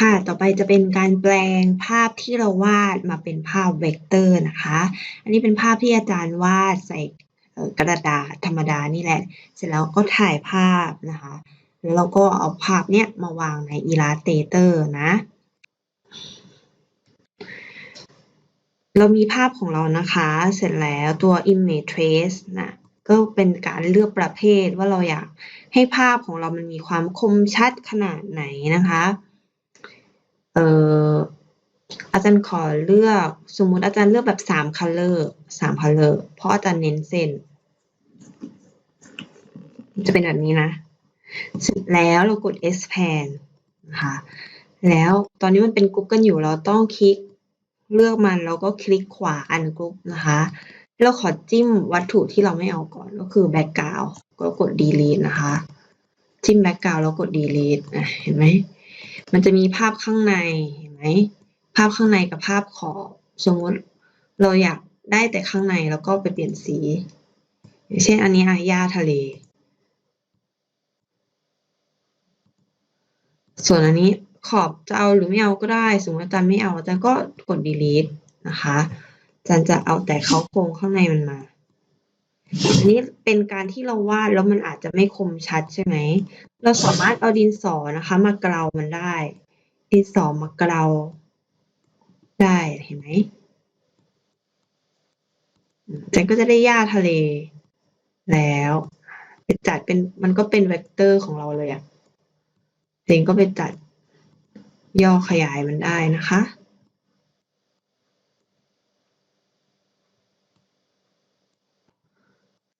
ค่ะ ต่อไปจะเป็นการแปลงภาพที่เราวาดมาเป็นภาพเวกเตอร์นะคะ อันนี้เป็นภาพที่อาจารย์วาดใส่กระดาษธรรมดานี่แหละ เสร็จแล้วก็ถ่ายภาพนะคะ แล้วเราก็เอาภาพเนี้ยมาวางใน Illustrator นะ เรามีภาพของเรานะคะ เสร็จแล้วตัว image trace นะก็เป็นการเลือกประเภทว่าเราอยากให้ภาพของเรามันมีความคมชัดขนาดไหนนะคะ เอ่ออาจารย์ขอเลือกสมมุติอาจารย์เลือกแบบสาม color สาม color เพราะอาจารย์เน้นเส้น จะเป็นแบบนี้นะ เสร็จแล้วเรากด expand นะคะแล้วตอนนี้มันเป็นกรุ๊ปกันอยู่เราต้องคลิกเลือกมันแล้วก็คลิกขวาอันกรุ๊ปนะคะ เราขอจิ้มวัตถุที่เราไม่เอาก่อนก็คือ background ก็กด delete นะคะ จิ้ม background แล้วกด delete เห็นไหม มันจะมีภาพข้างในเห็นไหมภาพข้างในกับภาพขอบสมมติเราอยากได้แต่ข้างในแล้วก็ไปเปลี่ยนสีอย่างเช่นอันนี้อะหญ้าทะเล ส่วนอันนี้ขอบจะเอาหรือไม่เอาก็ได้ สมมติอาจารย์ไม่เอาอาจารย์ก็กด delete นะคะอาจารย์จะเอาแต่เขาโครงข้างในมันมา อันนี้เป็นการที่เราวาดแล้วมันอาจจะไม่คมชัดใช่ไหม เราสามารถเอาดินสอนะคะ มาเกลามันได้ ดินสอมาเกลาได้เห็นไหมอาจารย์ก็จะได้หญ้าทะเล แล้วไปจัดเป็นมันก็เป็นเวกเตอร์ของเราเลยอะเองก็ไปจัดย่อขยายมันได้นะคะ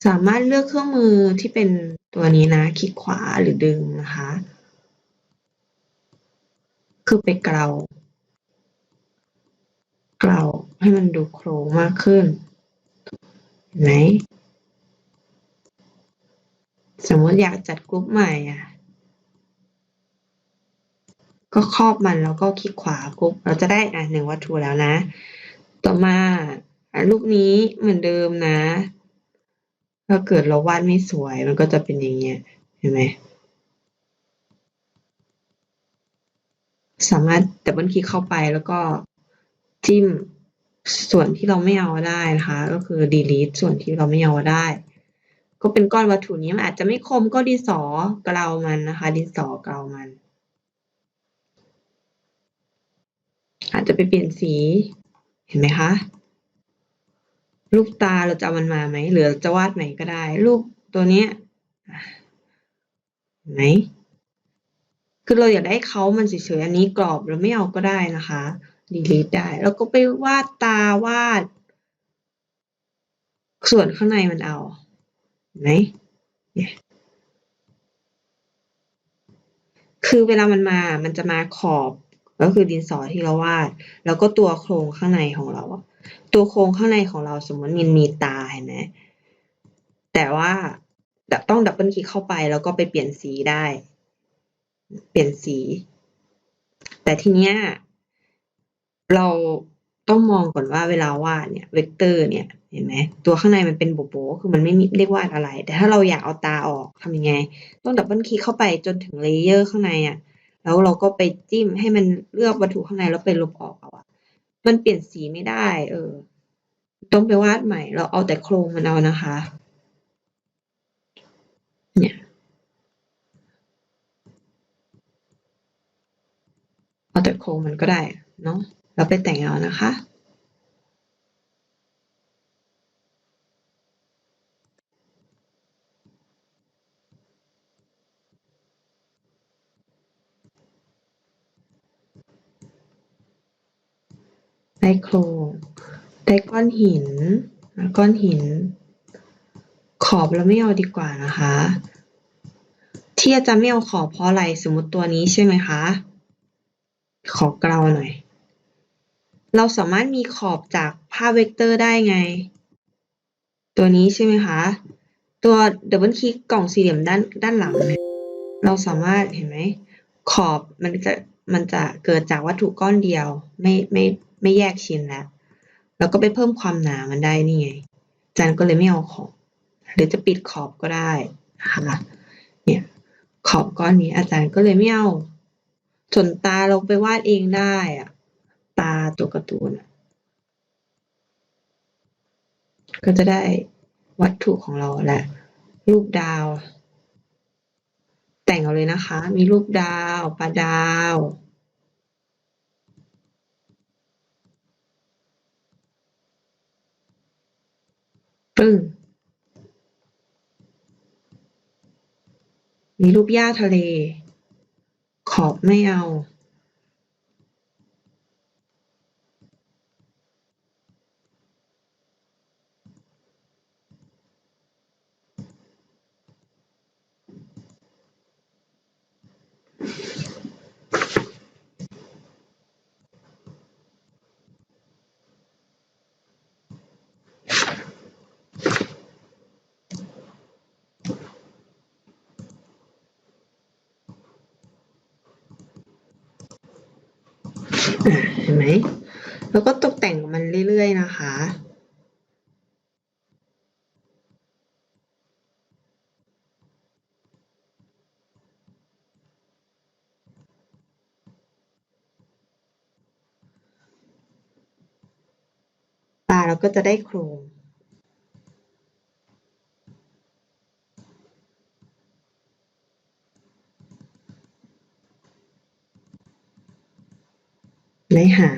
สามารถเลือกเครื่องมือที่เป็นตัวนี้นะ คลิกขวาหรือดึงนะคะ คือไปเกลา เกลาให้มันดูโครงมากขึ้น เห็นไหม สมมติอยากจัดกรุ๊ปใหม่อะ ก็ครอบมันแล้วก็คลิกขวากรุ๊ปเราจะได้อะหนึ่งวัตถุแล้วนะ ต่อมาอรูปนี้เหมือนเดิมนะ ถ้าเกิดเราวาดไม่สวยมันก็จะเป็นอย่างเงี้ยเห็นไหมสามารถดับเบิลคลิกเข้าไปแล้วก็จิ้มส่วนที่เราไม่เอาได้นะคะ ก็คือ delete ส่วนที่เราไม่เอาได้ ก็เป็นก้อนวัตถุนี้มันอาจจะไม่คมก็ดินสอเกลามันนะคะ ดินสอเกลามัน อาจจะไปเปลี่ยนสีเห็นไหมคะ รูปตาเราจะเอามันมาไหมหรือจะวาดใหม่ก็ได้ รูปตัวเนี้ยเห็นไหมคือเราอยากได้เขามันเฉยๆอันนี้กรอบเราไม่เอาก็ได้นะคะ delete ได้ แล้วก็ไปวาดตาวาด ส่วนข้างในมันเอาเห็นไหมเนี่ยคือเวลามันมา มันจะมาขอบ ก็คือดินสอที่เราวาด แล้วก็ตัวโครงข้างในของเราอะ ตัวโครงข้างในของเราสมมติมันมีตาเห็นไหมแต่ว่าต้องดับเบิลคลิกเข้าไปแล้วก็ไปเปลี่ยนสีได้ เปลี่ยนสี แต่ทีเนี้ยเราต้องมองก่อนว่าเวลาวาดเนี่ยเวกเตอร์เนี่ยเห็นไหมตัวข้างในมันเป็นโบโบคือมันไม่มีเรียกวาดอะไร แต่ถ้าเราอยากเอาตาออกทำยังไง ต้องดับเบิลคลิกเข้าไปจนถึงเลเยอร์ข้างในอะแล้วเราก็ไปจิ้มให้มันเลือกวัตถุข้างในแล้วไปลบออกเอา มันเปลี่ยนสีไม่ได้ เออ ต้องไปวาดใหม่ เราเอาแต่โครงมันเอานะคะ เนี่ย เอาแต่โครงมันก็ได้เนาะเราไปแต่งเอานะคะ ได้โครงได้ก้อนหิน ก้อนหิน ขอบเราไม่เอาดีกว่านะคะ ที่อาจารย์ไม่เอาขอบเพราะอะไรสมมติตัวนี้ใช่ไหมคะ ขอเกลาหน่อย เราสามารถมีขอบจากภาพเวกเตอร์ได้ไง ตัวนี้ใช่ไหมคะ ตัวดับเบิลคลิกกล่องสี่เหลี่ยมด้านด้านหลังเนี่ยเราสามารถเห็นไหมขอบมันจะมันจะเกิดจากวัตถุก้อนเดียวไม่ไม่ ไม่แยกชิ้นแล้วแล้วก็ไปเพิ่มความหนามันได้นี่ไงอาจารย์ก็เลยไม่เอาขอบหรือจะปิดขอบก็ได้นะคะเนี่ยขอบก้อนนี้อาจารย์ก็เลยไม่เอาส่วนตาเราไปวาดเองได้อะตาตัวการ์ตูนก็จะได้วัตถุของเราแหละรูปดาว แต่งเอาเลยนะคะ มีรูปดาวปลาดาว ปึ้งมีรูปหญ้าทะเล ขอบไม่เอา เห็นไหมแล้วก็ตกแต่งมันเรื่อยๆนะคะตาเราก็จะได้โครง ในหา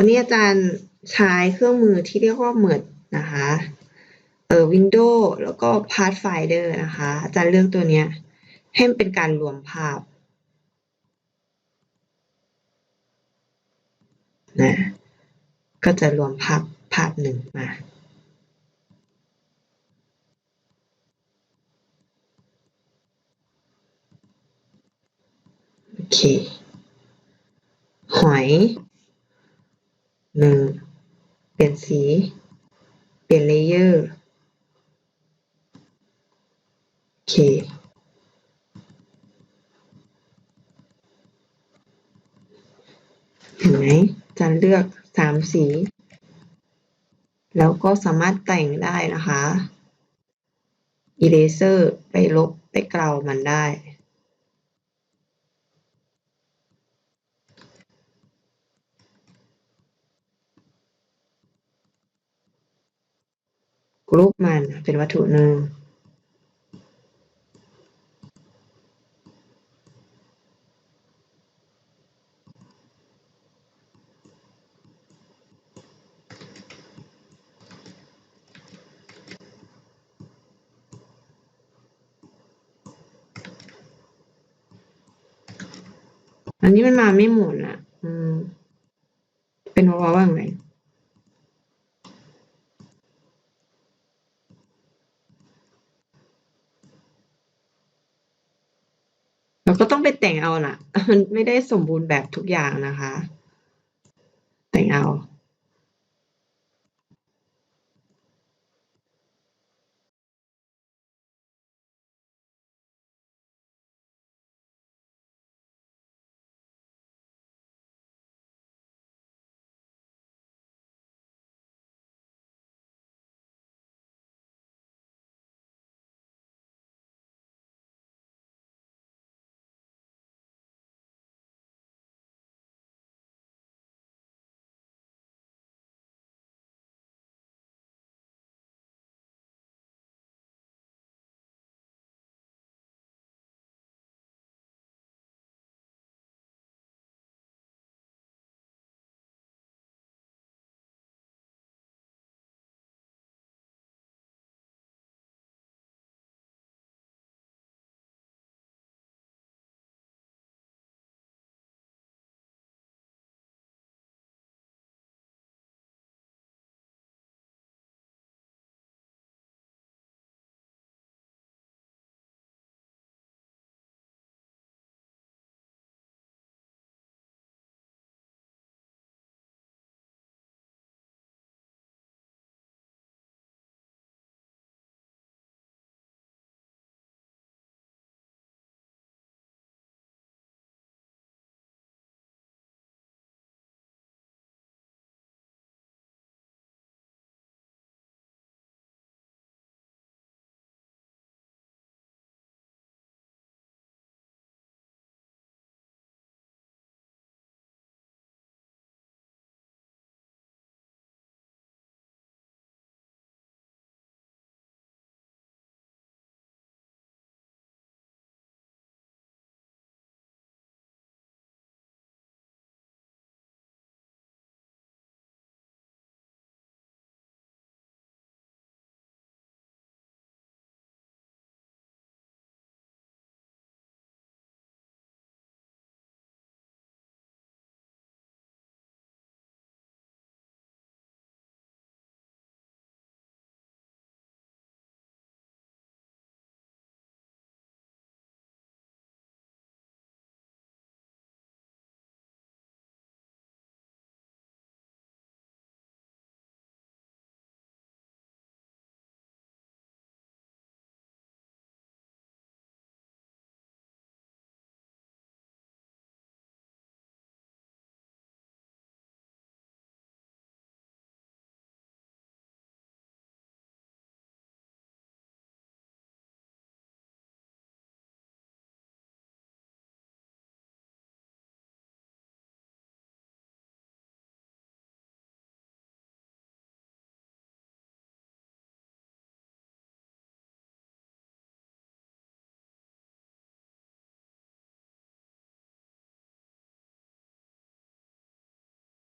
อนนี้อาจารย์ใช้เครื่องมือที่เรียกว่า Merge นะคะเอ่อ Windows แล้วก็ Pathfinder นะคะ อาจารย์เลือกตัวเนี้ยให้มันเป็นการรวมภาพนะก็จะรวมภาพภาพหนึ่งมาโอเค หอย หนึ่งเปลี่ยนสี เปลี่ยนเลเยอร์โอเคเห็นไหมจะเลือกสามสี แล้วก็สามารถแต่งได้นะคะ eraser ไปลบไปเกลามันได้ กรุ๊ปมันเป็นวัตถุหนึ่งอันนี้มันมาไม่หมุนอะ อืม เป็นเพราะว่าอย่างไร เราก็ต้องไปแต่งเอาล่ะ มันไม่ได้สมบูรณ์แบบทุกอย่างนะคะ แต่งเอา